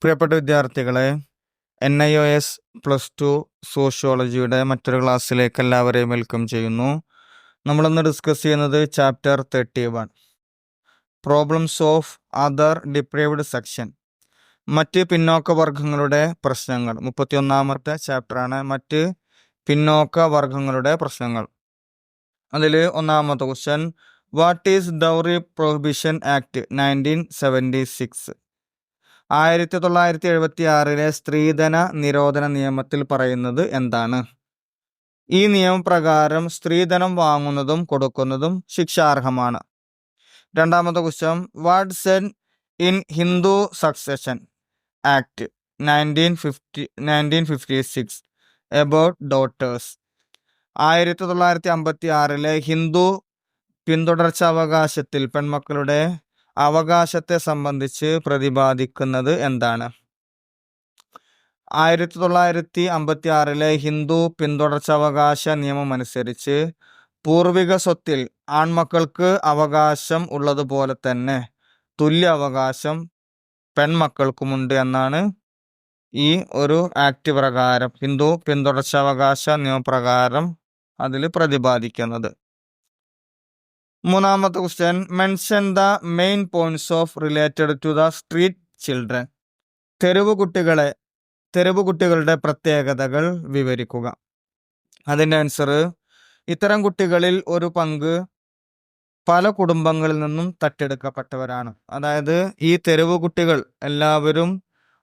പ്രിയപ്പെട്ട വിദ്യാർത്ഥികളെ N I O S plus two സോഷ്യോളജിയുടെ മറ്റൊരു ക്ലാസ്സിലേക്ക് എല്ലാവരെയും വെൽക്കം ചെയ്യുന്നു. നമ്മളിന്ന് ഡിസ്കസ് ചെയ്യുന്നത് chapter thirty one problems of other deprived section മറ്റ് പിന്നോക്ക വർഗങ്ങളുടെ പ്രശ്നങ്ങൾ. മുപ്പത്തിയൊന്നാമത്തെ ചാപ്റ്ററാണ് മറ്റ് പിന്നോക്ക വർഗങ്ങളുടെ പ്രശ്നങ്ങൾ. അതിൽ ഒന്നാമത്തെ question what is dowry prohibition act nineteen seventy six ആയിരത്തി തൊള്ളായിരത്തി എഴുപത്തി ആറിലെ സ്ത്രീധന നിരോധന നിയമത്തിൽ പറയുന്നത് എന്താണ്? ഈ നിയമപ്രകാരം സ്ത്രീധനം വാങ്ങുന്നതും കൊടുക്കുന്നതും ശിക്ഷാർഹമാണ്. രണ്ടാമത്തെ question. What said in Hindu succession act nineteen fifty nineteen fifty six about daughters. ആയിരത്തി തൊള്ളായിരത്തി അമ്പത്തി ആറിലെ ഹിന്ദു പിന്തുടർച്ചാവകാശത്തിൽ പെൺമക്കളുടെ അവകാശത്തെ സംബന്ധിച്ച് പ്രതിപാദിക്കുന്നത് എന്താണ്? ആയിരത്തി തൊള്ളായിരത്തി അമ്പത്തി ആറിലെ ഹിന്ദു പിന്തുടർച്ചാവകാശ നിയമം അനുസരിച്ച് പൂർവിക സ്വത്തിൽ ആൺമക്കൾക്ക് അവകാശം ഉള്ളതുപോലെ തന്നെ തുല്യ അവകാശം പെൺമക്കൾക്കുമുണ്ട് എന്നാണ് ഈ ഒരു ആക്ട് പ്രകാരം ഹിന്ദു പിന്തുടർച്ചാവകാശ നിയമപ്രകാരം അതിൽ പ്രതിപാദിക്കുന്നത്. മൂന്നാമത്തെ question mention the main points of related to the street children തെരുവ് കുട്ടികളെ തെരുവ് കുട്ടികളുടെ പ്രത്യേകതകൾ വിവരിക്കുക. അതിന്റെ ആൻസർ ഇത്തരം കുട്ടികളിൽ ഒരു പങ്ക് പല കുടുംബങ്ങളിൽ നിന്നും തട്ടിയെടുക്കപ്പെട്ടവരാണ് അതായത് ഈ തെരുവ് കുട്ടികൾ എല്ലാവരും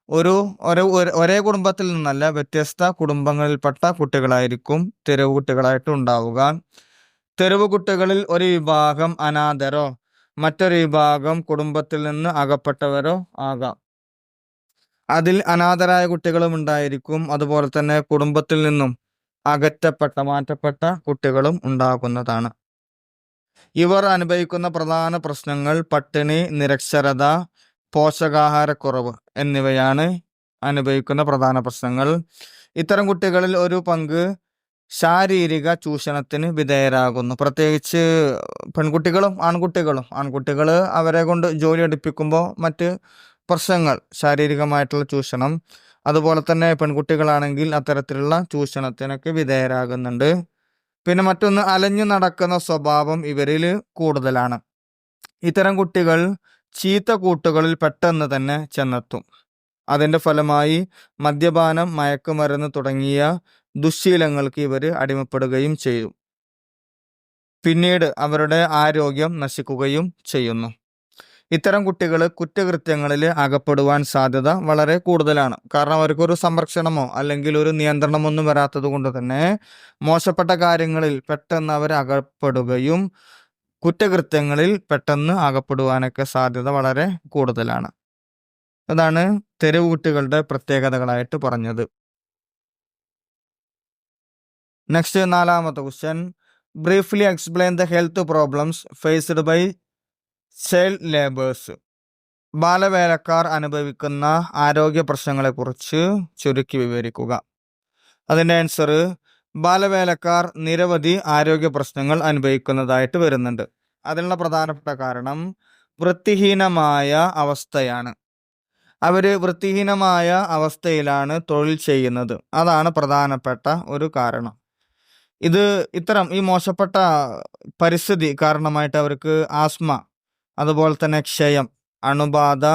ഒരേ ഒരേ കുടുംബത്തിൽ നിന്നല്ല വ്യത്യസ്ത കുടുംബങ്ങളിൽപ്പെട്ട കുട്ടികളായിരിക്കും തെരുവ് കുട്ടികളായിട്ട് ഉണ്ടാവുക. തെരുവ് കുട്ടികളിൽ ഒരു വിഭാഗം അനാഥരോ മറ്റൊരു വിഭാഗം കുടുംബത്തിൽ നിന്ന് അകപ്പെട്ടവരോ ആകാം. അതിൽ അനാഥരായ കുട്ടികളും ഉണ്ടായിരിക്കും. അതുപോലെ തന്നെ കുടുംബത്തിൽ നിന്നും അകറ്റപ്പെട്ട മാറ്റപ്പെട്ട കുട്ടികളും ഉണ്ടാകുന്നതാണ്. ഇവർ അനുഭവിക്കുന്ന പ്രധാന പ്രശ്നങ്ങൾ പട്ടിണി നിരക്ഷരത പോഷകാഹാരക്കുറവ് എന്നിവയാണ് അനുഭവിക്കുന്ന പ്രധാന പ്രശ്നങ്ങൾ. ഇത്തരം കുട്ടികളിൽ ഒരു പങ്ക് ശാരീരിക ചൂഷണത്തിന് വിധേയരാകുന്നു. പ്രത്യേകിച്ച് പെൺകുട്ടികളും ആൺകുട്ടികളും. ആൺകുട്ടികൾ അവരെ കൊണ്ട് ജോലി എടുപ്പിക്കുമ്പോൾ മറ്റ് പ്രശ്നങ്ങൾ ശാരീരികമായിട്ടുള്ള ചൂഷണം. അതുപോലെ തന്നെ പെൺകുട്ടികളാണെങ്കിൽ അത്തരത്തിലുള്ള ചൂഷണത്തിനൊക്കെ വിധേയരാകുന്നുണ്ട്. പിന്നെ മറ്റൊന്ന് അലഞ്ഞു നടക്കുന്ന സ്വഭാവം ഇവരിൽ കൂടുതലാണ്. ഇത്തരം കുട്ടികൾ ചീത്ത കൂട്ടുകളിൽ പെട്ടെന്ന് തന്നെ ചെന്നെത്തും. അതിന്റെ ഫലമായി മദ്യപാനം മയക്കുമരുന്ന് തുടങ്ങിയ ദുശ്ശീലങ്ങൾക്ക് ഇവർ അടിമപ്പെടുകയും ചെയ്തു. പിന്നീട് അവരുടെ ആരോഗ്യം നശിക്കുകയും ചെയ്യുന്നു. ഇത്തരം കുട്ടികൾ കുറ്റകൃത്യങ്ങളിൽ അകപ്പെടുവാൻ സാധ്യത വളരെ കൂടുതലാണ്. കാരണം അവർക്കൊരു സംരക്ഷണമോ അല്ലെങ്കിൽ ഒരു നിയന്ത്രണമൊന്നും വരാത്തത് കൊണ്ട് തന്നെ മോശപ്പെട്ട കാര്യങ്ങളിൽ പെട്ടെന്ന് അവർ അകപ്പെടുകയും കുറ്റകൃത്യങ്ങളിൽ പെട്ടെന്ന് അകപ്പെടുവാനൊക്കെ സാധ്യത വളരെ കൂടുതലാണ്. അതാണ് തെരുവുകുട്ടികളുടെ പ്രത്യേകതകളായിട്ട് പറഞ്ഞത്. നെക്സ്റ്റ് നാലാമത്തെ question briefly explain the health problems faced by child labours ബാലവേലക്കാർ അനുഭവിക്കുന്ന ആരോഗ്യ പ്രശ്നങ്ങളെക്കുറിച്ച് ചുരുക്കി വിവരിക്കുക. അതിന്റെ ആൻസർ ബാലവേലക്കാർ നിരവധി ആരോഗ്യ പ്രശ്നങ്ങൾ അനുഭവിക്കുന്നതായിട്ട് വരുന്നുണ്ട്. അതിനുള്ള പ്രധാനപ്പെട്ട കാരണം വൃത്തിഹീനമായ അവസ്ഥയാണ്. അവർ വൃത്തിഹീനമായ അവസ്ഥയിലാണ് തൊഴിൽ ചെയ്യുന്നത്. അതാണ് പ്രധാനപ്പെട്ട ഒരു കാരണം. ഇത് ഇത്തരം ഈ മോശപ്പെട്ട പരിസ്ഥിതി കാരണമായിട്ട് അവർക്ക് ആസ്മ അതുപോലെ തന്നെ ക്ഷയം അണുബാധ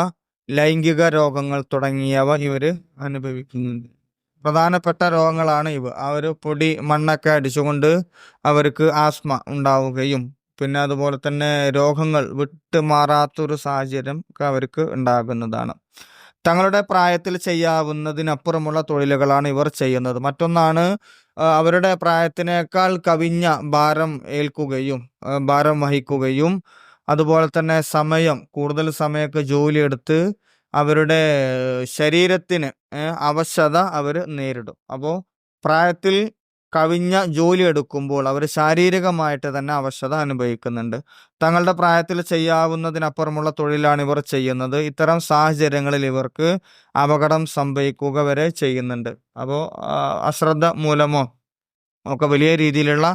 ലൈംഗിക രോഗങ്ങൾ തുടങ്ങിയവ ഇവർ അനുഭവിക്കുന്നുണ്ട്. പ്രധാനപ്പെട്ട രോഗങ്ങളാണ് ഇവ. ഒരു പൊടി മണ്ണൊക്കെ അടിച്ചുകൊണ്ട് അവർക്ക് ആസ്മ ഉണ്ടാവുകയും പിന്നെ അതുപോലെ തന്നെ രോഗങ്ങൾ വിട്ടുമാറാത്തൊരു സാഹചര്യം അവർക്ക് ഉണ്ടാകുന്നതാണ്. തങ്ങളുടെ പ്രായത്തിൽ ചെയ്യാവുന്നതിനപ്പുറമുള്ള തൊഴിലുകളാണ് ഇവർ ചെയ്യുന്നത്. മറ്റൊന്നാണ് അവരുടെ പ്രായത്തിനേക്കാൾ കവിഞ്ഞ ഭാരം ഏൽക്കുകയും ഭാരം വഹിക്കുകയും അതുപോലെ തന്നെ സമയം കൂടുതൽ സമയമൊക്കെ ജോലിയെടുത്ത് അവരുടെ ശരീരത്തിന് അവശത അവർ നേരിടും. അപ്പോൾ പ്രായത്തിൽ കവിഞ്ഞ ജോലി എടുക്കുമ്പോൾ അവർ ശാരീരികമായിട്ട് തന്നെ അവശത അനുഭവിക്കുന്നുണ്ട്. തങ്ങളുടെ പ്രായത്തിൽ ചെയ്യാവുന്നതിനപ്പുറമുള്ള തൊഴിലാണ് ഇവർ ചെയ്യുന്നത്. ഇത്തരം സാഹചര്യങ്ങളിൽ ഇവർക്ക് അപകടം സംഭവിക്കുക വരെ ചെയ്യുന്നുണ്ട്. അപ്പോൾ അശ്രദ്ധ മൂലമോ ഒക്കെ വലിയ രീതിയിലുള്ള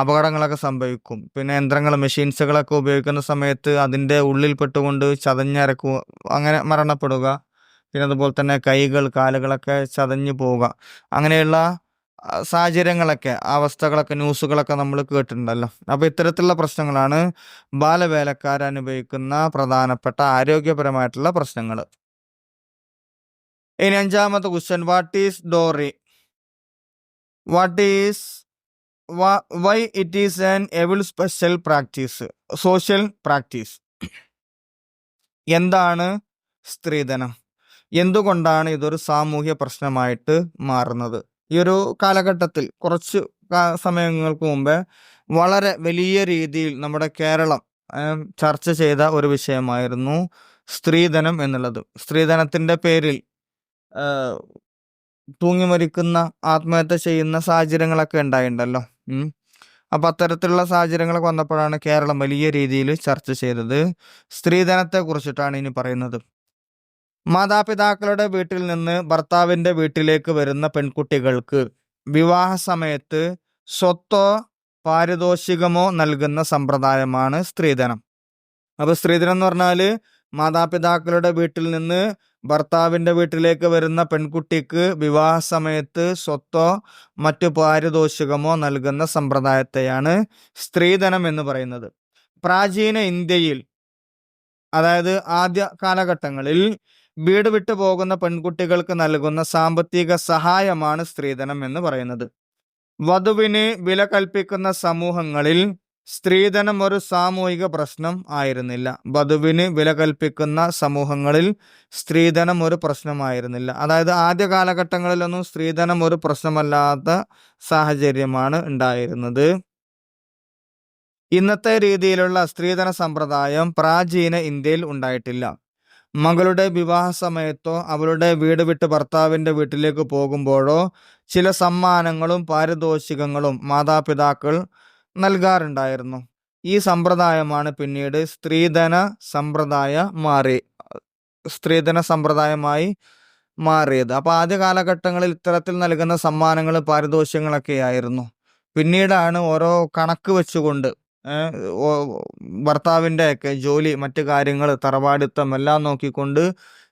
അപകടങ്ങളൊക്കെ സംഭവിക്കും. പിന്നെ യന്ത്രങ്ങൾ മെഷീൻസുകളൊക്കെ ഉപയോഗിക്കുന്ന സമയത്ത് അതിന്റെ ഉള്ളിൽ പെട്ടുകൊണ്ട് ചതഞ്ഞരക്കുക അങ്ങനെ മരണപ്പെടുക. പിന്നെ അതുപോലെ തന്നെ കൈകൾ കാലുകളൊക്കെ ചതഞ്ഞു പോവുക. അങ്ങനെയുള്ള സാഹചര്യങ്ങളൊക്കെ അവസ്ഥകളൊക്കെ ന്യൂസുകളൊക്കെ നമ്മൾ കേട്ടിട്ടുണ്ടല്ലോ. അപ്പോൾ ഇത്തരത്തിലുള്ള പ്രശ്നങ്ങളാണ് ബാലവേലക്കാർ അനുഭവിക്കുന്ന പ്രധാനപ്പെട്ട ആരോഗ്യപരമായിട്ടുള്ള പ്രശ്നങ്ങൾ. ഇനി അഞ്ചാമത്തെ question what is dowry what is why it is an evil special practice social practice എന്താണ് സ്ത്രീധനം? എന്തുകൊണ്ടാണ് ഇതൊരു സാമൂഹ്യ പ്രശ്നമായിട്ട് മാറുന്നത്? ഈ ഒരു കാലഘട്ടത്തിൽ കുറച്ച് സമയങ്ങൾക്ക് മുമ്പേ വളരെ വലിയ രീതിയിൽ നമ്മുടെ കേരളം ചർച്ച ചെയ്ത ഒരു വിഷയമായിരുന്നു സ്ത്രീധനം എന്നുള്ളത്. സ്ത്രീധനത്തിന്റെ പേരിൽ തൂങ്ങി മരിക്കുന്ന ആത്മഹത്യ ചെയ്യുന്ന സാഹചര്യങ്ങളൊക്കെ ഉണ്ടായിട്ടുണ്ടല്ലോ അപ്പൊ അത്തരത്തിലുള്ള സാഹചര്യങ്ങളൊക്കെ വന്നപ്പോഴാണ് കേരളം വലിയ രീതിയിൽ ചർച്ച ചെയ്തത് സ്ത്രീധനത്തെ കുറിച്ചിട്ടാണ് ഇനി പറയുന്നത്. മാതാപിതാക്കളുടെ വീട്ടിൽ നിന്ന് ഭർത്താവിന്റെ വീട്ടിലേക്ക് വരുന്ന പെൺകുട്ടികൾക്ക് വിവാഹ സമയത്ത് സ്വത്തോ പാരിതോഷികമോ നൽകുന്ന സമ്പ്രദായമാണ് സ്ത്രീധനം. അപ്പൊ സ്ത്രീധനം എന്ന് പറഞ്ഞാൽ മാതാപിതാക്കളുടെ വീട്ടിൽ നിന്ന് ഭർത്താവിന്റെ വീട്ടിലേക്ക് വരുന്ന പെൺകുട്ടിക്ക് വിവാഹ സമയത്ത് സ്വത്തോ മറ്റു പാരിതോഷികമോ നൽകുന്ന സമ്പ്രദായത്തെയാണ് സ്ത്രീധനം എന്ന് പറയുന്നത്. പ്രാചീന ഇന്ത്യയിൽ അതായത് ആദ്യ കാലഘട്ടങ്ങളിൽ വീട് വിട്ടു പോകുന്ന പെൺകുട്ടികൾക്ക് നൽകുന്ന സാമ്പത്തിക സഹായമാണ് സ്ത്രീധനം എന്ന് പറയുന്നത്. വധുവിന് വില കൽപ്പിക്കുന്ന സമൂഹങ്ങളിൽ സ്ത്രീധനം ഒരു സാമൂഹിക പ്രശ്നം ആയിരുന്നില്ല. വധുവിന് വില കൽപ്പിക്കുന്ന സമൂഹങ്ങളിൽ സ്ത്രീധനം ഒരു പ്രശ്നമായിരുന്നില്ല അതായത് ആദ്യ കാലഘട്ടങ്ങളിലൊന്നും സ്ത്രീധനം ഒരു പ്രശ്നമല്ലാത്ത സാഹചര്യമാണ് ഉണ്ടായിരുന്നത്. ഇന്നത്തെ രീതിയിലുള്ള സ്ത്രീധന സമ്പ്രദായം പ്രാചീന ഇന്ത്യയിൽ ഉണ്ടായിട്ടില്ല. മകളുടെ വിവാഹ സമയത്തോ അവളുടെ വീട് വിട്ട് ഭർത്താവിന്റെ വീട്ടിലേക്ക് പോകുമ്പോഴോ ചില സമ്മാനങ്ങളും പാരിതോഷികങ്ങളും മാതാപിതാക്കൾ നൽകാറുണ്ടായിരുന്നു. ഈ സമ്പ്രദായമാണ് പിന്നീട് സ്ത്രീധന സമ്പ്രദായ മാറി സ്ത്രീധന സമ്പ്രദായമായി മാറിയത്. അപ്പോൾ ആദ്യ കാലഘട്ടങ്ങളിൽ ഇത്തരത്തിൽ നൽകുന്ന സമ്മാനങ്ങൾ പാരിതോഷികങ്ങളൊക്കെയായിരുന്നു. പിന്നീടാണ് ഓരോ കണക്ക് വെച്ചുകൊണ്ട് ഒക്കെ ജോലി മറ്റു കാര്യങ്ങൾ തറവാടിത്തം എല്ലാം നോക്കിക്കൊണ്ട്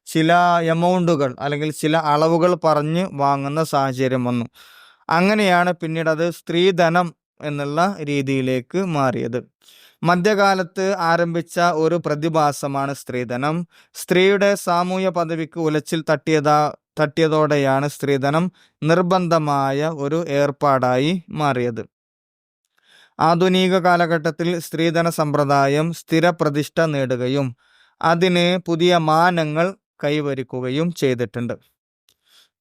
ചില എമൗണ്ടുകൾ അല്ലെങ്കിൽ ചില അളവുകൾ പറഞ്ഞ് വാങ്ങുന്ന സാഹചര്യം വന്നു. അങ്ങനെയാണ് പിന്നീട് അത് സ്ത്രീധനം എന്നുള്ള രീതിയിലേക്ക് മാറിയത്. മധ്യകാലത്ത് ആരംഭിച്ച ഒരു പ്രതിഭാസമാണ് സ്ത്രീധനം. സ്ത്രീയുടെ സാമൂഹ്യ പദവിക്ക് ഉലച്ചിൽ തട്ടിയതാ തട്ടിയതോടെയാണ് സ്ത്രീധനം നിർബന്ധമായ ഒരു ഏർപ്പാടായി മാറിയത്. ആധുനിക കാലഘട്ടത്തിൽ സ്ത്രീധന സമ്പ്രദായം സ്ഥിരപ്രതിഷ്ഠ നേടുകയും അതിന് പുതിയ മാനങ്ങൾ കൈവരിക്കുകയും ചെയ്തിട്ടുണ്ട്.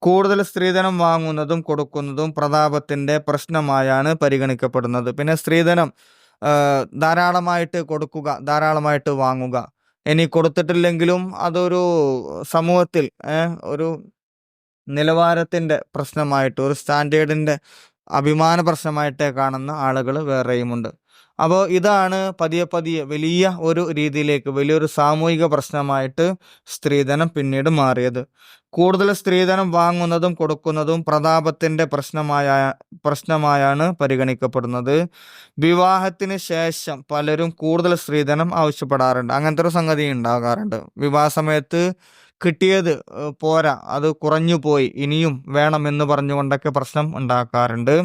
കൂടുതൽ സ്ത്രീധനം വാങ്ങുന്നതും കൊടുക്കുന്നതും പ്രതാപത്തിന്റെ പ്രശ്നമായാണ് പരിഗണിക്കപ്പെടുന്നത്. പിന്നെ സ്ത്രീധനം ധാരാളമായിട്ട് കൊടുക്കുക ധാരാളമായിട്ട് വാങ്ങുക. ഇനി കൊടുത്തിട്ടില്ലെങ്കിലും അതൊരു സമൂഹത്തിൽ ഒരു നിലവാരത്തിന്റെ പ്രശ്നമായിട്ട് ഒരു സ്റ്റാൻഡേർഡിന്റെ അഭിമാന പ്രശ്നമായിട്ട് കാണുന്ന ആളുകൾ വേറെയുമുണ്ട്. അപ്പോൾ ഇതാണ് പതിയെ പതിയെ വലിയ ഒരു രീതിയിലേക്ക് വലിയൊരു സാമൂഹിക പ്രശ്നമായിട്ട് സ്ത്രീധനം പിന്നീട് മാറിയത്. കൂടുതൽ സ്ത്രീധനം വാങ്ങുന്നതും കൊടുക്കുന്നതും പ്രതാപത്തിന്റെ പ്രശ്നമായ പ്രശ്നമായാണ് പരിഗണിക്കപ്പെടുന്നത്. വിവാഹത്തിന് ശേഷം പലരും കൂടുതൽ സ്ത്രീധനം ആവശ്യപ്പെടാറുണ്ട്. അങ്ങനത്തെ ഒരു സംഗതി ഉണ്ടാകാറുണ്ട്. വിവാഹ സമയത്ത് കിട്ടിയത് പോരാ. അത് കുറഞ്ഞു പോയി. ഇനിയും വേണമെന്ന് പറഞ്ഞുകൊണ്ടൊക്കെ പ്രശ്നം ഉണ്ടാക്കാറുണ്ട്.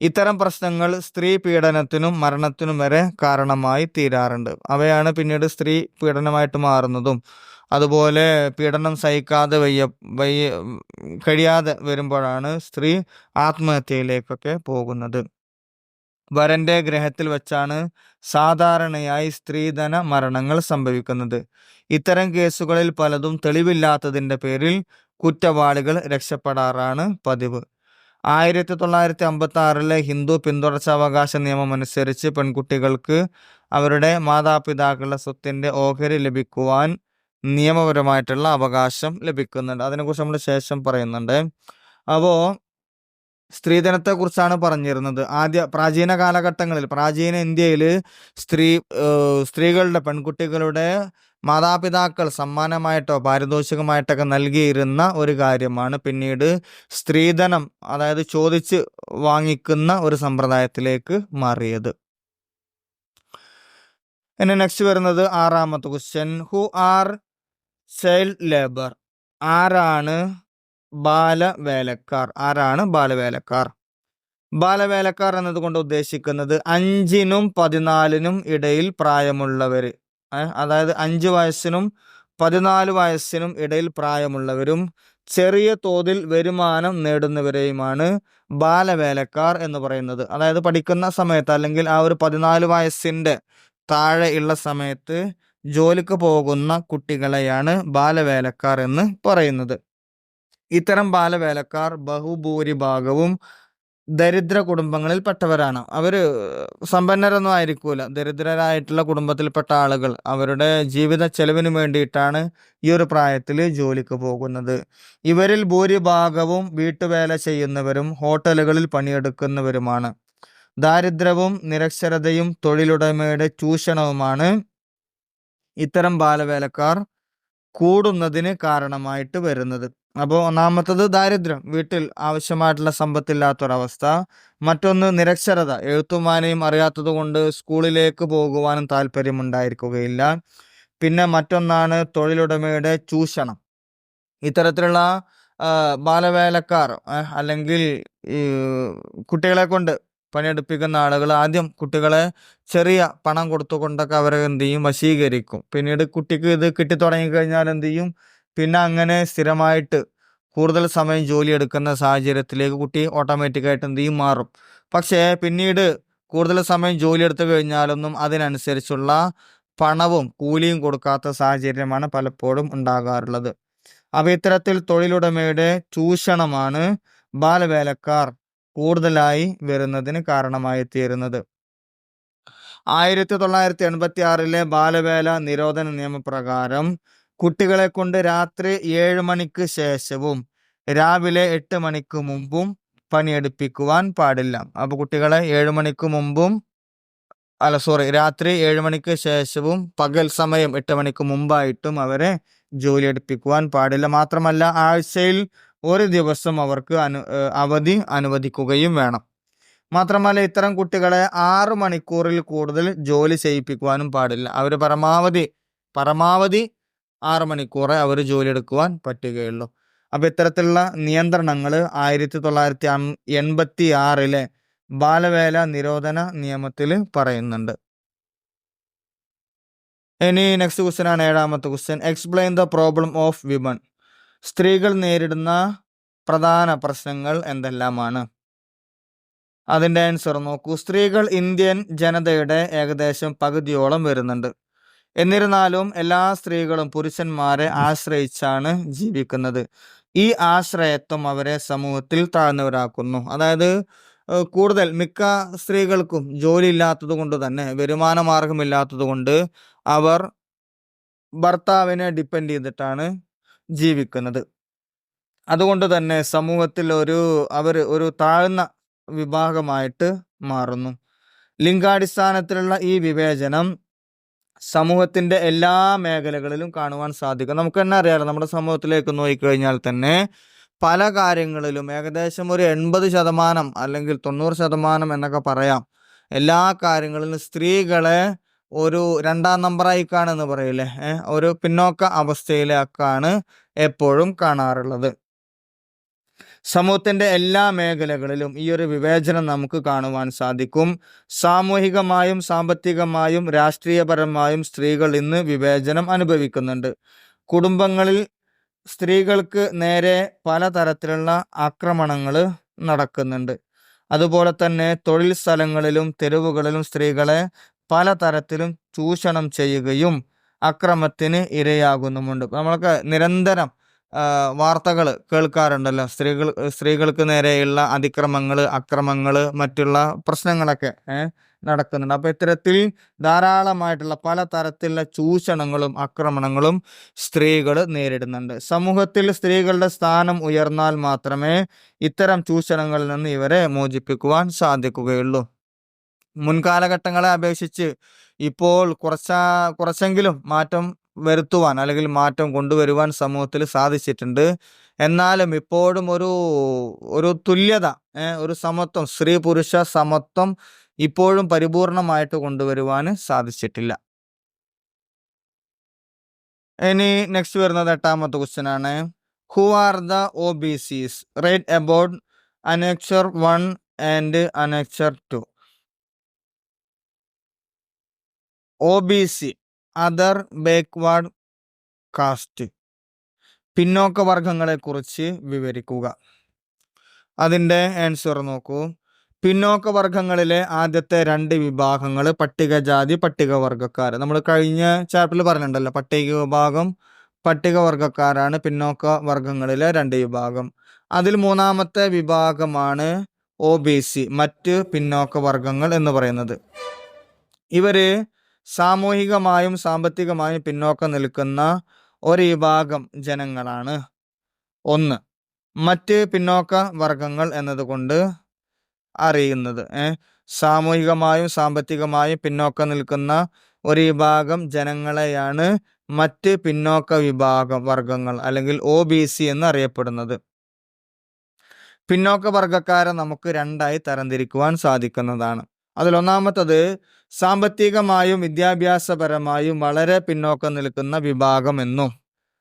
ഇത്തരം പ്രശ്നങ്ങൾ സ്ത്രീ പീഡനത്തിനും മരണത്തിനും വരെ കാരണമായി തീരാറുണ്ട്. അവയാണ് പിന്നീട് സ്ത്രീ പീഡനമായിട്ട് മാറുന്നതും. അതുപോലെ പീഡനം സഹിക്കാതെ വയ്യ വയ്യ കഴിയാതെ വരുമ്പോഴാണ് സ്ത്രീ ആത്മഹത്യയിലേക്കൊക്കെ പോകുന്നത്. വരന്റെ ഗ്രഹത്തിൽ വെച്ചാണ് സാധാരണയായി സ്ത്രീധന മരണങ്ങൾ സംഭവിക്കുന്നത്. ഇത്തരം കേസുകളിൽ പലതും തെളിവില്ലാത്തതിന്റെ പേരിൽ കുറ്റവാളികൾ രക്ഷപ്പെടാറാണ് പതിവ്. ആയിരത്തി തൊള്ളായിരത്തി അമ്പത്തി ആറിലെ ഹിന്ദു പിന്തുടർച്ചാവകാശ നിയമം അനുസരിച്ച് പെൺകുട്ടികൾക്ക് അവരുടെ മാതാപിതാക്കളുടെ സ്വത്തിന്റെ ഓഹരി ലഭിക്കുവാൻ നിയമപരമായിട്ടുള്ള അവകാശം ലഭിക്കുന്നുണ്ട്. അതിനെക്കുറിച്ച് നമ്മൾ ശേഷം പറയുന്നുണ്ട്. അപ്പോൾ സ്ത്രീധനത്തെക്കുറിച്ചാണ് പറഞ്ഞിരുന്നത്. ആദ്യ പ്രാചീന കാലഘട്ടങ്ങളിൽ പ്രാചീന ഇന്ത്യയിൽ സ്ത്രീ സ്ത്രീകളുടെ പെൺകുട്ടികളുടെ മാതാപിതാക്കൾ സമ്മാനമായിട്ടോ പാരിതോഷികമായിട്ടൊക്കെ നൽകിയിരുന്ന ഒരു കാര്യമാണ് പിന്നീട് സ്ത്രീധനം അതായത് ചോദിച്ച് വാങ്ങിക്കുന്ന ഒരു സമ്പ്രദായത്തിലേക്ക് മാറിയത്. ഇനി നെക്സ്റ്റ് വരുന്നത് ആറാമത്തെ question who are child labour ആരാണ് ബാലവേലക്കാർ? ആരാണ് ബാലവേലക്കാർ? ബാലവേലക്കാർ എന്നതുകൊണ്ട് ഉദ്ദേശിക്കുന്നത് അഞ്ചിനും പതിനാലിനും ഇടയിൽ പ്രായമുള്ളവർ അതായത് അഞ്ച് വയസ്സിനും പതിനാല് വയസ്സിനും ഇടയിൽ പ്രായമുള്ളവരും ചെറിയ തോതിൽ വരുമാനം നേടുന്നവരെയുമാണ് ബാലവേലക്കാർ എന്ന് പറയുന്നത്. അതായത് പഠിക്കുന്ന സമയത്ത് അല്ലെങ്കിൽ ആ ഒരു പതിനാല് വയസ്സിന്റെ താഴെ ഉള്ള സമയത്ത് ജോലിക്ക് പോകുന്ന കുട്ടികളെയാണ് ബാലവേലക്കാർ എന്ന് പറയുന്നത്. ഇത്തരം ബാലവേലക്കാർ ബഹുഭൂരിഭാഗവും ദരിദ്ര കുടുംബങ്ങളിൽപ്പെട്ടവരാണ്. അവർ സമ്പന്നരൊന്നും ആയിരിക്കൂല. ദരിദ്രരായിട്ടുള്ള കുടുംബത്തിൽപ്പെട്ട ആളുകൾ അവരുടെ ജീവിത ചെലവിന് വേണ്ടിയിട്ടാണ് ഈ ഒരു പ്രായത്തിൽ ജോലിക്ക് പോകുന്നത്. ഇവരിൽ ഭൂരിഭാഗവും വീട്ടുവേല ചെയ്യുന്നവരും ഹോട്ടലുകളിൽ പണിയെടുക്കുന്നവരുമാണ്. ദാരിദ്ര്യവും നിരക്ഷരതയും തൊഴിലുടമയുടെ ചൂഷണവുമാണ് ഇത്തരം ബാലവേലക്കാർ കൂടുന്നതിന് കാരണമായിട്ട് വരുന്നത്. അപ്പോൾ ഒന്നാമത്തത് ദാരിദ്ര്യം വീട്ടിൽ ആവശ്യമായിട്ടുള്ള സമ്പത്തില്ലാത്തൊരവസ്ഥ. മറ്റൊന്ന് നിരക്ഷരത എഴുത്തുമാനയും അറിയാത്തത് കൊണ്ട് സ്കൂളിലേക്ക് പോകുവാനും താല്പര്യമുണ്ടായിരിക്കുകയില്ല. പിന്നെ മറ്റൊന്നാണ് തൊഴിലുടമയുടെ ചൂഷണം. ഇത്തരത്തിലുള്ള ബാലവേലക്കാർ അല്ലെങ്കിൽ കുട്ടികളെ കൊണ്ട് പണിയെടുപ്പിക്കുന്ന ആളുകൾ ആദ്യം കുട്ടികളെ ചെറിയ പണം കൊടുത്തുകൊണ്ടൊക്കെ അവരെ എന്ത് ചെയ്യും? വശീകരിക്കും. പിന്നീട് കുട്ടിക്ക് ഇത് കിട്ടി തുടങ്ങി കഴിഞ്ഞാൽ എന്ത് ചെയ്യും? പിന്നെ അങ്ങനെ സ്ഥിരമായിട്ട് കൂടുതൽ സമയം ജോലി എടുക്കുന്ന സാഹചര്യത്തിലേക്ക് കുട്ടി ഓട്ടോമാറ്റിക്കായിട്ട് എന്ത് ചെയ്യും? മാറും. പക്ഷേ പിന്നീട് കൂടുതൽ സമയം ജോലി എടുത്തു കഴിഞ്ഞാലൊന്നും അതിനനുസരിച്ചുള്ള പണവും കൂലിയും കൊടുക്കാത്ത സാഹചര്യമാണ് പലപ്പോഴും ഉണ്ടാകാറുള്ളത്. അപ്പോൾ ഇത്തരത്തിൽ തൊഴിലുടമയുടെ ചൂഷണമാണ് ബാലവേലക്കാർ കൂടുതലായി വരുന്നതിന് കാരണമായി തീരുന്നത്. ആയിരത്തി തൊള്ളായിരത്തി എൺപത്തി ആറിലെ ബാലവേല നിരോധന നിയമപ്രകാരം കുട്ടികളെ കൊണ്ട് രാത്രി ഏഴ് മണിക്ക് ശേഷവും രാവിലെ എട്ട് മണിക്ക് മുമ്പും പണിയെടുപ്പിക്കുവാൻ പാടില്ല. അപ്പോൾ കുട്ടികളെ ഏഴ് മണിക്ക് മുമ്പും അല്ല സോറി രാത്രി ഏഴ് മണിക്ക് ശേഷവും പകൽ സമയം എട്ട് മണിക്ക് മുമ്പായിട്ടും അവരെ ജോലി എടുപ്പിക്കുവാൻ പാടില്ല. മാത്രമല്ല ആഴ്ചയിൽ ഒരു ദിവസം അവർക്ക് അനു അവധി അനുവദിക്കുകയും വേണം. മാത്രമല്ല ഇത്തരം കുട്ടികളെ ആറ് മണിക്കൂറിൽ കൂടുതൽ ജോലി ചെയ്യിപ്പിക്കുവാനും പാടില്ല. അവർ പരമാവധി പരമാവധി ആറ് മണിക്കൂറെ അവർ ജോലി എടുക്കുവാൻ പറ്റുകയുള്ളൂ. അപ്പോൾ ഇത്തരത്തിലുള്ള നിയന്ത്രണങ്ങൾ ആയിരത്തി തൊള്ളായിരത്തി എൺപത്തി ആറിലെ ബാലവേല നിരോധന നിയമത്തിൽ പറയുന്നുണ്ട്. ഇനി നെക്സ്റ്റ് ക്വസ്റ്റ്യൻ ആണ്. ഏഴാമത്തെ question explain the problem of women സ്ത്രീകൾ നേരിടുന്ന പ്രധാന പ്രശ്നങ്ങൾ എന്തെല്ലാമാണ്? അതിന്റെ ആൻസർ നോക്കൂ. സ്ത്രീകൾ ഇന്ത്യൻ ജനതയുടെ ഏകദേശം പകുതിയോളം വരുന്നുണ്ട്. എന്നിരുന്നാലും എല്ലാ സ്ത്രീകളും പുരുഷന്മാരെ ആശ്രയിച്ചാണ് ജീവിക്കുന്നത്. ഈ ആശ്രയത്വം അവരെ സമൂഹത്തിൽ താഴ്ന്നവരാക്കുന്നു. അതായത് കൂടുതൽ മിക്ക സ്ത്രീകൾക്കും ജോലി ഇല്ലാത്തത് കൊണ്ട് തന്നെ വരുമാന മാർഗമില്ലാത്തത് കൊണ്ട് അവർ ഭർത്താവിനെ ഡിപ്പെൻഡ് ചെയ്തിട്ടാണ് ജീവിക്കുന്നത്. അതുകൊണ്ട് തന്നെ സമൂഹത്തിൽ ഒരു അവർ ഒരു താഴ്ന്ന വിഭാഗമായിട്ട് മാറുന്നു. ലിംഗാടിസ്ഥാനത്തിലുള്ള ഈ വിവേചനം സമൂഹത്തിന്റെ എല്ലാ മേഖലകളിലും കാണുവാൻ സാധിക്കും. നമുക്ക് തന്നെ അറിയാലോ നമ്മുടെ സമൂഹത്തിലേക്ക് നോക്കിക്കഴിഞ്ഞാൽ തന്നെ പല കാര്യങ്ങളിലും ഏകദേശം ഒരു എൺപത് ശതമാനം അല്ലെങ്കിൽ തൊണ്ണൂറ് ശതമാനം എന്നൊക്കെ പറയാം. എല്ലാ കാര്യങ്ങളിലും സ്ത്രീകളെ ഒരു രണ്ടാം നമ്പറായി കാണുമെന്ന് പറയില്ലേ? ഒരു പിന്നോക്ക അവസ്ഥയിലേക്കാണ് എപ്പോഴും കാണാറുള്ളത്. സമൂഹത്തിന്റെ എല്ലാ മേഖലകളിലും ഈ ഒരു വിവേചനം നമുക്ക് കാണുവാൻ സാധിക്കും. സാമൂഹികമായും സാമ്പത്തികമായും രാഷ്ട്രീയപരമായും സ്ത്രീകൾ ഇന്ന് വിവേചനം അനുഭവിക്കുന്നുണ്ട്. കുടുംബങ്ങളിൽ സ്ത്രീകൾക്ക് നേരെ പലതരത്തിലുള്ള ആക്രമണങ്ങൾ നടക്കുന്നുണ്ട്. അതുപോലെ തന്നെ തൊഴിൽ സ്ഥലങ്ങളിലും തെരുവുകളിലും സ്ത്രീകളെ പലതരത്തിലും ചൂഷണം ചെയ്യുകയും അക്രമത്തിന് ഇരയാകുന്നുമുണ്ട്. നമ്മൾക്ക് നിരന്തരം വാർത്തകൾ കേൾക്കാറുണ്ടല്ലോ. സ്ത്രീകൾ സ്ത്രീകൾക്ക് നേരെയുള്ള അതിക്രമങ്ങൾ അക്രമങ്ങൾ മറ്റുള്ള പ്രശ്നങ്ങളൊക്കെ നടക്കുന്നുണ്ട്. അപ്പോൾ ഇത്തരത്തിൽ ധാരാളമായിട്ടുള്ള പല തരത്തിലുള്ള ചൂഷണങ്ങളും ആക്രമണങ്ങളും സ്ത്രീകൾ നേരിടുന്നുണ്ട്. സമൂഹത്തിൽ സ്ത്രീകളുടെ സ്ഥാനം ഉയർന്നാൽ മാത്രമേ ഇത്തരം ചൂഷണങ്ങളിൽ നിന്ന് ഇവരെ മോചിപ്പിക്കുവാൻ സാധിക്കുകയുള്ളൂ. മുൻകാലഘട്ടങ്ങളെ അപേക്ഷിച്ച് ഇപ്പോൾ കുറച്ച കുറച്ചെങ്കിലും മാറ്റം വരുത്തുവാൻ അല്ലെങ്കിൽ മാറ്റം കൊണ്ടുവരുവാൻ സമൂഹത്തിൽ സാധിച്ചിട്ടുണ്ട്. എന്നാലും ഇപ്പോഴും ഒരു ഒരു തുല്യത ഒരു സമത്വം സ്ത്രീ പുരുഷ സമത്വം ഇപ്പോഴും പരിപൂർണമായിട്ട് കൊണ്ടുവരുവാൻ സാധിച്ചിട്ടില്ല. ഇനി നെക്സ്റ്റ് വരുന്നത് എട്ടാമത്തെ ക്വസ്റ്റ്യൻ ആണ്. Who are the O B Cs write about annexure one and annexure two O B C other backward caste പിന്നോക്ക വർഗങ്ങളെ കുറിച്ച് വിവരിക്കുക. അതിന്റെ ആൻസർ നോക്കൂ. പിന്നോക്ക വർഗങ്ങളിലെ ആദ്യത്തെ രണ്ട് വിഭാഗങ്ങൾ പട്ടികജാതി പട്ടികവർഗക്കാർ നമ്മൾ കഴിഞ്ഞ ചാപ്റ്ററിൽ പറഞ്ഞിട്ടുണ്ടല്ലോ പട്ടിക വിഭാഗം പട്ടികവർഗക്കാരാണ് പിന്നോക്ക വർഗങ്ങളിലെ രണ്ട് വിഭാഗം. അതിൽ മൂന്നാമത്തെ വിഭാഗമാണ് ഒ ബി സി മറ്റ് പിന്നോക്ക വർഗങ്ങൾ എന്ന് പറയുന്നത്. ഇവർ സാമൂഹികമായും സാമ്പത്തികമായും പിന്നോക്കം നിൽക്കുന്ന ഒരു വിഭാഗം ജനങ്ങളാണ്. ഒന്ന് മറ്റ് പിന്നോക്ക വർഗങ്ങൾ എന്നതുകൊണ്ട് അറിയുന്നത്. സാമൂഹികമായും സാമ്പത്തികമായും പിന്നോക്കം നിൽക്കുന്ന ഒരു വിഭാഗം ജനങ്ങളെയാണ് മറ്റ് പിന്നോക്ക വിഭാഗ വർഗങ്ങൾ അല്ലെങ്കിൽ ഒ ബി സി എന്ന് അറിയപ്പെടുന്നത് പിന്നോക്ക വർഗക്കാരെ നമുക്ക് രണ്ടായി തരംതിരിക്കുവാൻ സാധിക്കുന്നതാണ്. അതിലൊന്നാമത്തത് സാമ്പത്തികമായും വിദ്യാഭ്യാസപരമായും വളരെ പിന്നോക്കം നിൽക്കുന്ന വിഭാഗം എന്നും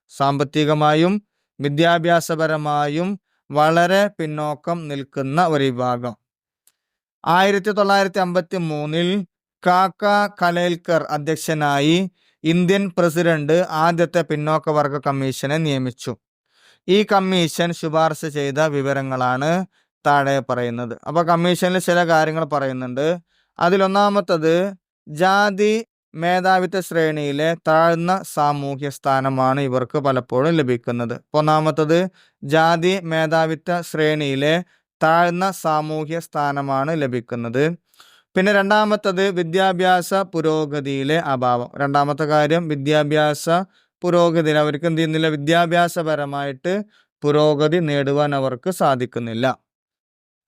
സാമ്പത്തികമായും വിദ്യാഭ്യാസപരമായും വളരെ പിന്നോക്കം നിൽക്കുന്ന ഒരു വിഭാഗം. ആയിരത്തി തൊള്ളായിരത്തി അമ്പത്തി മൂന്നിൽ കാക്ക കലേൽക്കർ അധ്യക്ഷനായി ഇന്ത്യൻ പ്രസിഡന്റ് ആദ്യത്തെ പിന്നോക്ക വർഗ കമ്മീഷനെ നിയമിച്ചു. ഈ കമ്മീഷൻ ശുപാർശ ചെയ്ത വിവരങ്ങളാണ് താഴെ പറയുന്നത്. അപ്പോൾ കമ്മീഷനിൽ ചില കാര്യങ്ങൾ പറയുന്നുണ്ട്. അതിലൊന്നാമത്തത് ജാതി മേധാവിത്വ ശ്രേണിയിലെ താഴ്ന്ന സാമൂഹ്യ സ്ഥാനമാണ് ഇവർക്ക് പലപ്പോഴും ലഭിക്കുന്നത്. ഒന്നാമത്തത് ജാതി മേധാവിത്വ ശ്രേണിയിലെ താഴ്ന്ന സാമൂഹ്യ സ്ഥാനമാണ് ലഭിക്കുന്നത്. പിന്നെ രണ്ടാമത്തത് വിദ്യാഭ്യാസ പുരോഗതിയിലെ അഭാവം. രണ്ടാമത്തെ കാര്യം വിദ്യാഭ്യാസ പുരോഗതിയിൽ അവർക്ക് എന്ത് ചെയ്യുന്നില്ല? വിദ്യാഭ്യാസപരമായിട്ട് പുരോഗതി നേടുവാൻ അവർക്ക് സാധിക്കുന്നില്ല.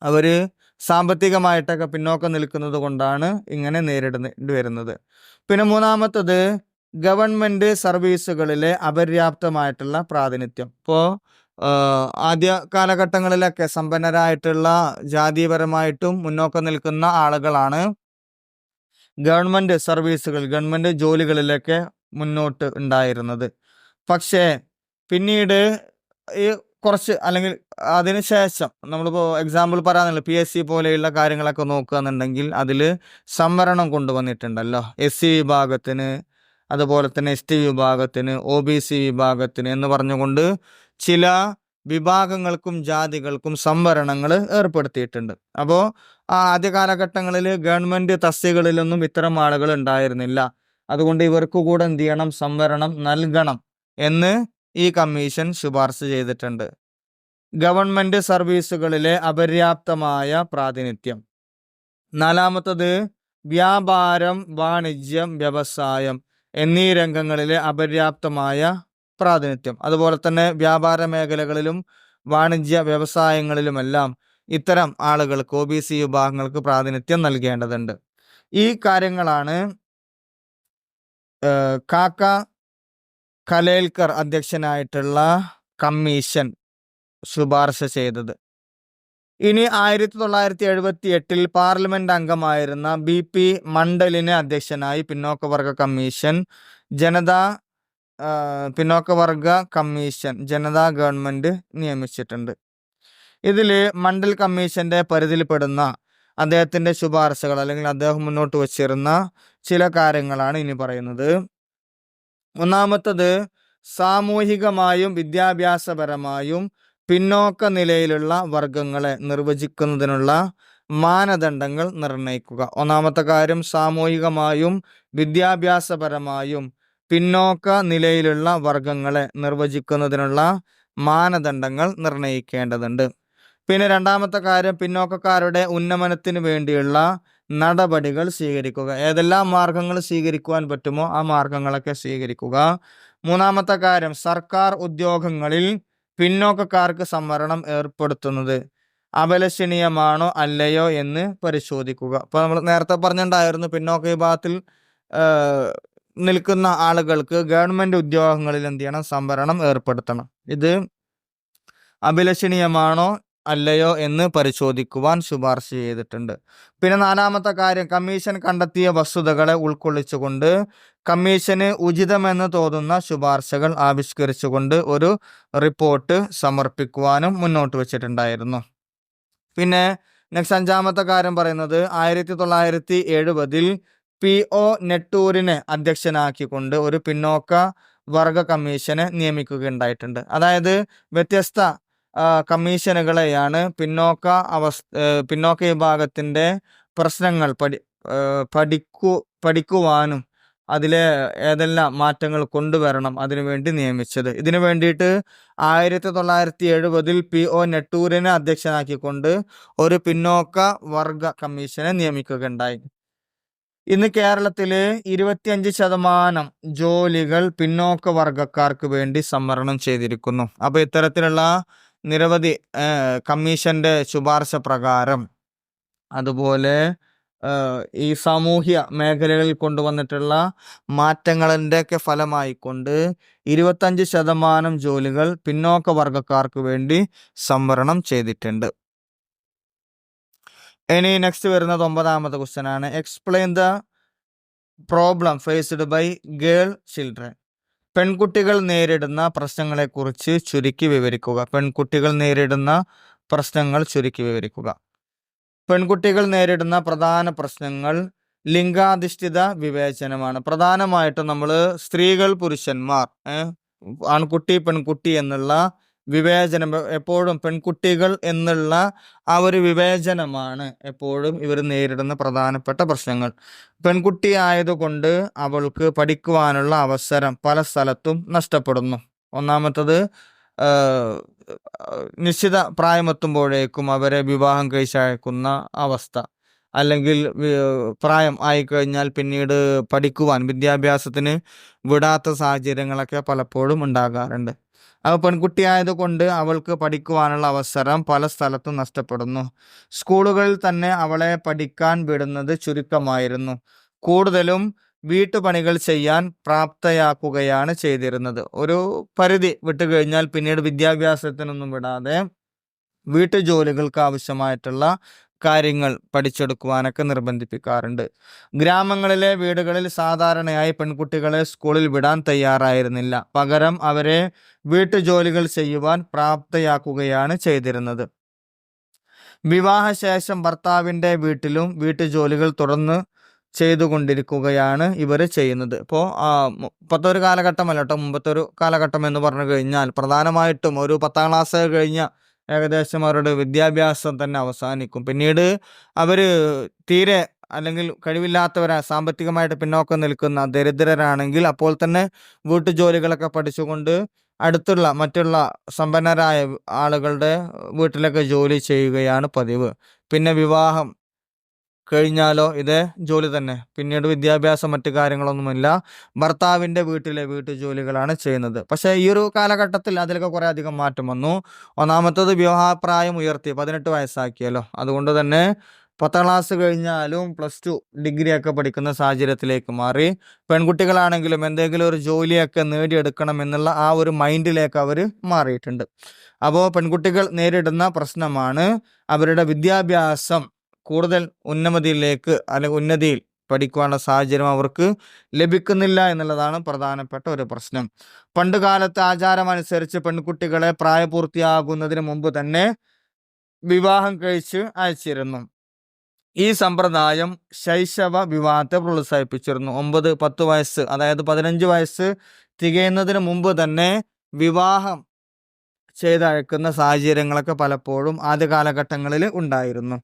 അവർ സാമ്പത്തികമായിട്ടൊക്കെ പിന്നോക്കം നിൽക്കുന്നത് കൊണ്ടാണ് ഇങ്ങനെ നേരിടേണ്ടി വരുന്നത്. പിന്നെ മൂന്നാമത്തത് ഗവൺമെന്റ് സർവീസുകളിലെ അപര്യാപ്തമായിട്ടുള്ള പ്രാതിനിധ്യം. ഇപ്പോൾ ആദ്യ കാലഘട്ടങ്ങളിലൊക്കെ സമ്പന്നരായിട്ടുള്ള ജാതിപരമായിട്ടും മുന്നോക്കം നിൽക്കുന്ന ആളുകളാണ് ഗവൺമെന്റ് സർവീസുകൾ ഗവൺമെന്റ് ജോലികളിലൊക്കെ മുന്നോട്ട് ഉണ്ടായിരുന്നത്. പക്ഷേ പിന്നീട് ഈ കുറച്ച് അല്ലെങ്കിൽ അതിനുശേഷം നമ്മളിപ്പോൾ എക്സാമ്പിൾ പറയാനുള്ള പി എസ് സി പോലെയുള്ള കാര്യങ്ങളൊക്കെ നോക്കുകയെന്നുണ്ടെങ്കിൽ അതിൽ സംവരണം കൊണ്ടുവന്നിട്ടുണ്ടല്ലോ. എസ് സി വിഭാഗത്തിന് അതുപോലെ തന്നെ എസ് ടി വിഭാഗത്തിന് ഒ ബി സി വിഭാഗത്തിന് എന്ന് പറഞ്ഞുകൊണ്ട് ചില വിഭാഗങ്ങൾക്കും ജാതികൾക്കും സംവരണങ്ങൾ ഏർപ്പെടുത്തിയിട്ടുണ്ട്. അപ്പോൾ ആ ആദ്യ കാലഘട്ടങ്ങളിൽ ഗവൺമെന്റ് തസ്തികളിലൊന്നും ഇത്തരം ആളുകൾ ഉണ്ടായിരുന്നില്ല. അതുകൊണ്ട് ഇവർക്ക് കൂടെ എന്ത് ചെയ്യണം? സംവരണം നൽകണം എന്ന് ഈ കമ്മീഷൻ ശുപാർശ ചെയ്തിട്ടുണ്ട്. ഗവൺമെന്റ് സർവീസുകളിലെ അപര്യാപ്തമായ പ്രാതിനിധ്യം. നാലാമത്തത് വ്യാപാരം വാണിജ്യം വ്യവസായം എന്നീ രംഗങ്ങളിലെ അപര്യാപ്തമായ പ്രാതിനിധ്യം. അതുപോലെ തന്നെ വ്യാപാര മേഖലകളിലും വാണിജ്യ വ്യവസായങ്ങളിലുമെല്ലാം ഇത്തരം ആളുകൾക്ക് ഒ ബി സി വിഭാഗങ്ങൾക്ക് പ്രാതിനിധ്യം നൽകേണ്ടതുണ്ട്. ഈ കാര്യങ്ങളാണ് കാക്ക കലേൽക്കർ അധ്യക്ഷനായിട്ടുള്ള കമ്മീഷൻ ശുപാർശ ചെയ്തത്. ഇനി ആയിരത്തി തൊള്ളായിരത്തി എഴുപത്തി എട്ടിൽ പാർലമെന്റ് അംഗമായിരുന്ന ബി പി മണ്ഡലിന് അധ്യക്ഷനായി പിന്നോക്കവർഗ കമ്മീഷൻ ജനതാ പിന്നോക്കവർഗ കമ്മീഷൻ ജനതാ ഗവൺമെന്റ് നിയമിച്ചിട്ടുണ്ട്. ഇതിൽ മണ്ഡൽ കമ്മീഷന്റെ പരിധിയിൽപ്പെടുന്ന അദ്ദേഹത്തിന്റെ ശുപാർശകൾ അല്ലെങ്കിൽ അദ്ദേഹം മുന്നോട്ട് വച്ചിരുന്ന ചില കാര്യങ്ങളാണ് ഇനി പറയുന്നത്. ഒന്നാമത്തത് സാമൂഹികമായും വിദ്യാഭ്യാസപരമായും പിന്നോക്ക നിലയിലുള്ള വർഗങ്ങളെ നിർവചിക്കുന്നതിനുള്ള മാനദണ്ഡങ്ങൾ നിർണയിക്കുക. ഒന്നാമത്തെ കാര്യം സാമൂഹികമായും വിദ്യാഭ്യാസപരമായും പിന്നോക്ക നിലയിലുള്ള വർഗങ്ങളെ നിർവചിക്കുന്നതിനുള്ള മാനദണ്ഡങ്ങൾ നിർണയിക്കേണ്ടതുണ്ട്. പിന്നെ രണ്ടാമത്തെ കാര്യം പിന്നോക്കക്കാരുടെ ഉന്നമനത്തിന് വേണ്ടിയുള്ള നടപടികൾ സ്വീകരിക്കുക. ഏതെല്ലാം മാർഗങ്ങൾ സ്വീകരിക്കുവാൻ പറ്റുമോ ആ മാർഗങ്ങളൊക്കെ സ്വീകരിക്കുക. മൂന്നാമത്തെ കാര്യം സർക്കാർ ഉദ്യോഗങ്ങളിൽ പിന്നോക്കക്കാർക്ക് സംവരണം ഏർപ്പെടുത്തുന്നത് അപലഷണീയമാണോ അല്ലയോ എന്ന് പരിശോധിക്കുക. അപ്പോൾ നമ്മൾ നേരത്തെ പറഞ്ഞിട്ടുണ്ടായിരുന്നു പിന്നോക്ക വിഭാഗത്തിൽ നിൽക്കുന്ന ആളുകൾക്ക് ഗവൺമെന്റ് ഉദ്യോഗങ്ങളിൽ എന്ത് ചെയ്യണം? സംവരണം ഏർപ്പെടുത്തണം. ഇത് അഭിലഷണീയമാണോ അല്ലയോ എന്ന് പരിശോധിക്കുവാൻ ശുപാർശ ചെയ്തിട്ടുണ്ട്. പിന്നെ നാലാമത്തെ കാര്യം കമ്മീഷൻ കണ്ടെത്തിയ വസ്തുതകളെ ഉൾക്കൊള്ളിച്ചുകൊണ്ട് കമ്മീഷന് ഉചിതമെന്ന് തോന്നുന്ന ശുപാർശകൾ ആവിഷ്കരിച്ചുകൊണ്ട് ഒരു റിപ്പോർട്ട് സമർപ്പിക്കുവാനും മുന്നോട്ട് വച്ചിട്ടുണ്ടായിരുന്നു. പിന്നെ നെക്സ്റ്റ് അഞ്ചാമത്തെ കാര്യം പറയുന്നത് ആയിരത്തി തൊള്ളായിരത്തി എഴുപതിൽ പി ഒ നെട്ടൂരിനെ അധ്യക്ഷനാക്കിക്കൊണ്ട് ഒരു പിന്നോക്ക വർഗ കമ്മീഷനെ നിയമിക്കുകയുണ്ടായിട്ടുണ്ട്. അതായത് വ്യത്യസ്ത കമ്മീഷനുകളെയാണ് പിന്നോക്ക അവസ്ഥ പിന്നോക്ക വിഭാഗത്തിന്റെ പ്രശ്നങ്ങൾ പഠി പഠിക്കു പഠിക്കുവാനും അതിലെ ഏതെല്ലാം മാറ്റങ്ങൾ കൊണ്ടുവരണം അതിനുവേണ്ടി നിയമിച്ചത്. ഇതിനു വേണ്ടിയിട്ട് ആയിരത്തി തൊള്ളായിരത്തി എഴുപതിൽ പി ഒ നെട്ടൂരിനെ അധ്യക്ഷനാക്കിക്കൊണ്ട് ഒരു പിന്നോക്ക വർഗ കമ്മീഷനെ നിയമിക്കുകയുണ്ടായി. ഇന്ന് കേരളത്തിലെ ഇരുപത്തിയഞ്ച് ശതമാനം ജോലികൾ പിന്നോക്ക വർഗക്കാർക്ക് വേണ്ടി സംവരണം ചെയ്തിരിക്കുന്നു. അപ്പൊ ഇത്തരത്തിലുള്ള നിരവധി കമ്മീഷന്റെ ശുപാർശ പ്രകാരം അതുപോലെ ഈ സാമൂഹ്യ മേഖലകളിൽ കൊണ്ടുവന്നിട്ടുള്ള മാറ്റങ്ങളിന്റെയൊക്കെ ഫലമായിക്കൊണ്ട് ഇരുപത്തഞ്ച് ശതമാനം ജോലികൾ പിന്നോക്ക വർഗക്കാർക്ക് വേണ്ടി സംവരണം ചെയ്തിട്ടുണ്ട്. ഇനി നെക്സ്റ്റ് വരുന്നത് ഒമ്പതാമത്തെ ക്വസ്റ്റ്യൻ ആണ്. Explain the problem faced by girl children പെൺകുട്ടികൾ നേരിടുന്ന പ്രശ്നങ്ങളെക്കുറിച്ച് ചുരുക്കി വിവരിക്കുക. പെൺകുട്ടികൾ നേരിടുന്ന പ്രശ്നങ്ങൾ ചുരുക്കി വിവരിക്കുക. പെൺകുട്ടികൾ നേരിടുന്ന പ്രധാന പ്രശ്നങ്ങൾ ലിംഗാധിഷ്ഠിത വിവേചനമാണ്. പ്രധാനമായിട്ടും നമ്മൾ സ്ത്രീകൾ പുരുഷന്മാർ ആൺകുട്ടി പെൺകുട്ടി എന്നുള്ള വിവേചനം. എപ്പോഴും പെൺകുട്ടികൾ എന്നുള്ള ആ ഒരു വിവേചനമാണ് എപ്പോഴും ഇവർ നേരിടുന്ന പ്രധാനപ്പെട്ട പ്രശ്നങ്ങൾ. പെൺകുട്ടി ആയതുകൊണ്ട് അവൾക്ക് പഠിക്കുവാനുള്ള അവസരം പല സ്ഥലത്തും നഷ്ടപ്പെടുന്നു. ഒന്നാമത്തത് നിശ്ചിത പ്രായമെത്തുമ്പോഴേക്കും അവരെ വിവാഹം കഴിച്ചയക്കുന്ന അവസ്ഥ. അല്ലെങ്കിൽ പ്രായം ആയിക്കഴിഞ്ഞാൽ പിന്നീട് പഠിക്കുവാൻ വിദ്യാഭ്യാസത്തിന് വിടാത്ത സാഹചര്യങ്ങളൊക്കെ പലപ്പോഴും ഉണ്ടാകാറുണ്ട്. അപ്പോൾ പെൺകുട്ടിയായതുകൊണ്ട് അവൾക്ക് പഠിക്കുവാനുള്ള അവസരം പല സ്ഥലത്തും നഷ്ടപ്പെടുന്നു. സ്കൂളുകളിൽ തന്നെ അവളെ പഠിക്കാൻ വിടുന്നത് ചുരുക്കമായിരുന്നു. കൂടുതലും വീട്ടുപണികൾ ചെയ്യാൻ പ്രാപ്തയാക്കുകയാണ് ചെയ്തിരുന്നത്. ഒരു പരിധി വിട്ടുകഴിഞ്ഞാൽ പിന്നീട് വിദ്യാഭ്യാസത്തിനൊന്നും വിടാതെ വീട്ടുജോലികൾക്ക് ആവശ്യമായിട്ടുള്ള കാര്യങ്ങൾ പഠിച്ചെടുക്കുവാനൊക്കെ നിർബന്ധിപ്പിക്കാറുണ്ട്. ഗ്രാമങ്ങളിലെ വീടുകളിൽ സാധാരണയായി പെൺകുട്ടികളെ സ്കൂളിൽ വിടാൻ തയ്യാറായിരുന്നില്ല. പകരം അവരെ വീട്ടുജോലികൾ ചെയ്യുവാൻ പ്രാപ്തയാക്കുകയാണ് ചെയ്തിരുന്നത്. വിവാഹശേഷം ഭർത്താവിന്റെ വീട്ടിലും വീട്ടുജോലികൾ തുടർന്ന് ചെയ്തുകൊണ്ടിരിക്കുകയാണ് ഇവർ ചെയ്യുന്നത്. ഇപ്പോൾ ഇപ്പോഴത്തെ ഒരു കാലഘട്ടമല്ല കേട്ടോ. മുമ്പത്തെ ഒരു കാലഘട്ടം എന്ന് പറഞ്ഞു കഴിഞ്ഞാൽ പ്രധാനമായിട്ടും ഒരു പത്താം ക്ലാസ് കഴിഞ്ഞ ഏകദേശം അവരുടെ വിദ്യാഭ്യാസം തന്നെ അവസാനിക്കും. പിന്നീട് അവർ തീരെ അല്ലെങ്കിൽ കഴിവില്ലാത്തവരാ സാമ്പത്തികമായിട്ട് പിന്നോക്കം നിൽക്കുന്ന ദരിദ്രരാണെങ്കിൽ അപ്പോൾ തന്നെ വീട്ടുജോലികളൊക്കെ പഠിച്ചുകൊണ്ട് അടുത്തുള്ള മറ്റുള്ള സമ്പന്നരായ ആളുകളുടെ വീട്ടിലൊക്കെ ജോലി ചെയ്യുകയാണ് പതിവ്. പിന്നെ വിവാഹം കഴിഞ്ഞാലോ? ഇതേ ജോലി തന്നെ. പിന്നീട് വിദ്യാഭ്യാസം മറ്റു കാര്യങ്ങളൊന്നുമില്ല. ഭർത്താവിന്റെ വീട്ടിലെ വീട്ടുജോലികളാണ് ചെയ്യുന്നത്. പക്ഷേ ഈ ഒരു കാലഘട്ടത്തിൽ അതിലൊക്കെ കുറേ അധികം മാറ്റം വന്നു. ഒന്നാമത്തത് വിവാഹപ്രായം ഉയർത്തി. പതിനെട്ട് വയസ്സാക്കിയല്ലോ. അതുകൊണ്ട് തന്നെ പത്താം ക്ലാസ് കഴിഞ്ഞാലും പ്ലസ് ടു ഡിഗ്രി ഒക്കെ പഠിക്കുന്ന സാഹചര്യത്തിലേക്ക് മാറി. പെൺകുട്ടികളാണെങ്കിലും എന്തെങ്കിലും ഒരു ജോലിയൊക്കെ നേടിയെടുക്കണം എന്നുള്ള ആ ഒരു മൈൻഡിലേക്ക് അവർ മാറിയിട്ടുണ്ട്. അപ്പോൾ പെൺകുട്ടികൾ നേരിടുന്ന പ്രശ്നമാണ് അവരുടെ വിദ്യാഭ്യാസം കൂടുതൽ ഉന്നമതിയിലേക്ക് അല്ലെങ്കിൽ ഉന്നതിയിൽ പഠിക്കുവാനുള്ള സാഹചര്യം അവർക്ക് ലഭിക്കുന്നില്ല എന്നുള്ളതാണ് പ്രധാനപ്പെട്ട ഒരു പ്രശ്നം. പണ്ട് കാലത്തെ ആചാരമനുസരിച്ച് പെൺകുട്ടികളെ പ്രായപൂർത്തിയാകുന്നതിന് മുമ്പ് തന്നെ വിവാഹം കഴിച്ച് അയച്ചിരുന്നു. ഈ സമ്പ്രദായം ശൈശവ വിവാഹത്തെ പ്രോത്സാഹിപ്പിച്ചിരുന്നു. ഒമ്പത് പത്ത് വയസ്സ് അതായത് പതിനഞ്ച് വയസ്സ് തികയുന്നതിന് മുമ്പ് തന്നെ വിവാഹം ചെയ്തയക്കുന്ന സാഹചര്യങ്ങളൊക്കെ പലപ്പോഴും ആദ്യ കാലഘട്ടങ്ങളിൽ ഉണ്ടായിരുന്നു.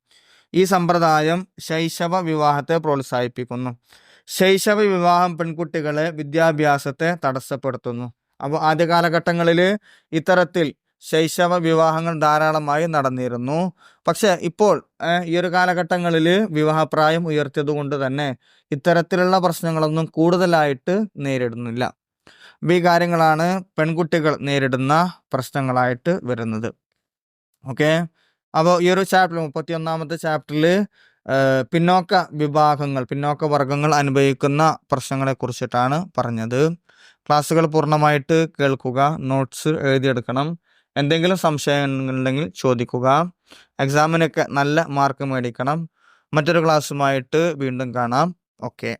ഈ സമ്പ്രദായം ശൈശവ വിവാഹത്തെ പ്രോത്സാഹിപ്പിക്കുന്നു. ശൈശവ വിവാഹം പെൺകുട്ടികളെ വിദ്യാഭ്യാസത്തെ തടസ്സപ്പെടുത്തുന്നു. അപ്പോൾ ആദ്യ കാലഘട്ടങ്ങളിൽ ഇത്തരത്തിൽ ശൈശവ വിവാഹങ്ങൾ ധാരാളമായി നടന്നിരുന്നു. പക്ഷെ ഇപ്പോൾ ഈ ഒരു കാലഘട്ടങ്ങളിൽ വിവാഹപ്രായം ഉയർത്തിയത് കൊണ്ട് തന്നെ ഇത്തരത്തിലുള്ള പ്രശ്നങ്ങളൊന്നും കൂടുതലായിട്ട് നേരിടുന്നില്ല. ഈ കാര്യങ്ങളാണ് പെൺകുട്ടികൾ നേരിടുന്ന പ്രശ്നങ്ങളായിട്ട് വരുന്നത്. ഓക്കെ? അപ്പോൾ ഈ ഒരു ചാപ്റ്റർ മുപ്പത്തി ഒന്നാമത്തെ ചാപ്റ്ററിൽ പിന്നോക്ക വിഭാഗങ്ങൾ പിന്നോക്ക വർഗങ്ങൾ അനുഭവിക്കുന്ന പ്രശ്നങ്ങളെ കുറിച്ചിട്ടാണ് പറഞ്ഞത്. ക്ലാസ്സുകൾ പൂർണമായിട്ട് കേൾക്കുക നോട്ട്സ് എഴുതിയെടുക്കണം. എന്തെങ്കിലും സംശയങ്ങളുണ്ടെങ്കിൽ ചോദിക്കുക. എക്സാമിനൊക്കെ നല്ല മാർക്ക് മേടിക്കണം. മറ്റൊരു ക്ലാസ്സുമായിട്ട് വീണ്ടും കാണാം. ഓക്കെ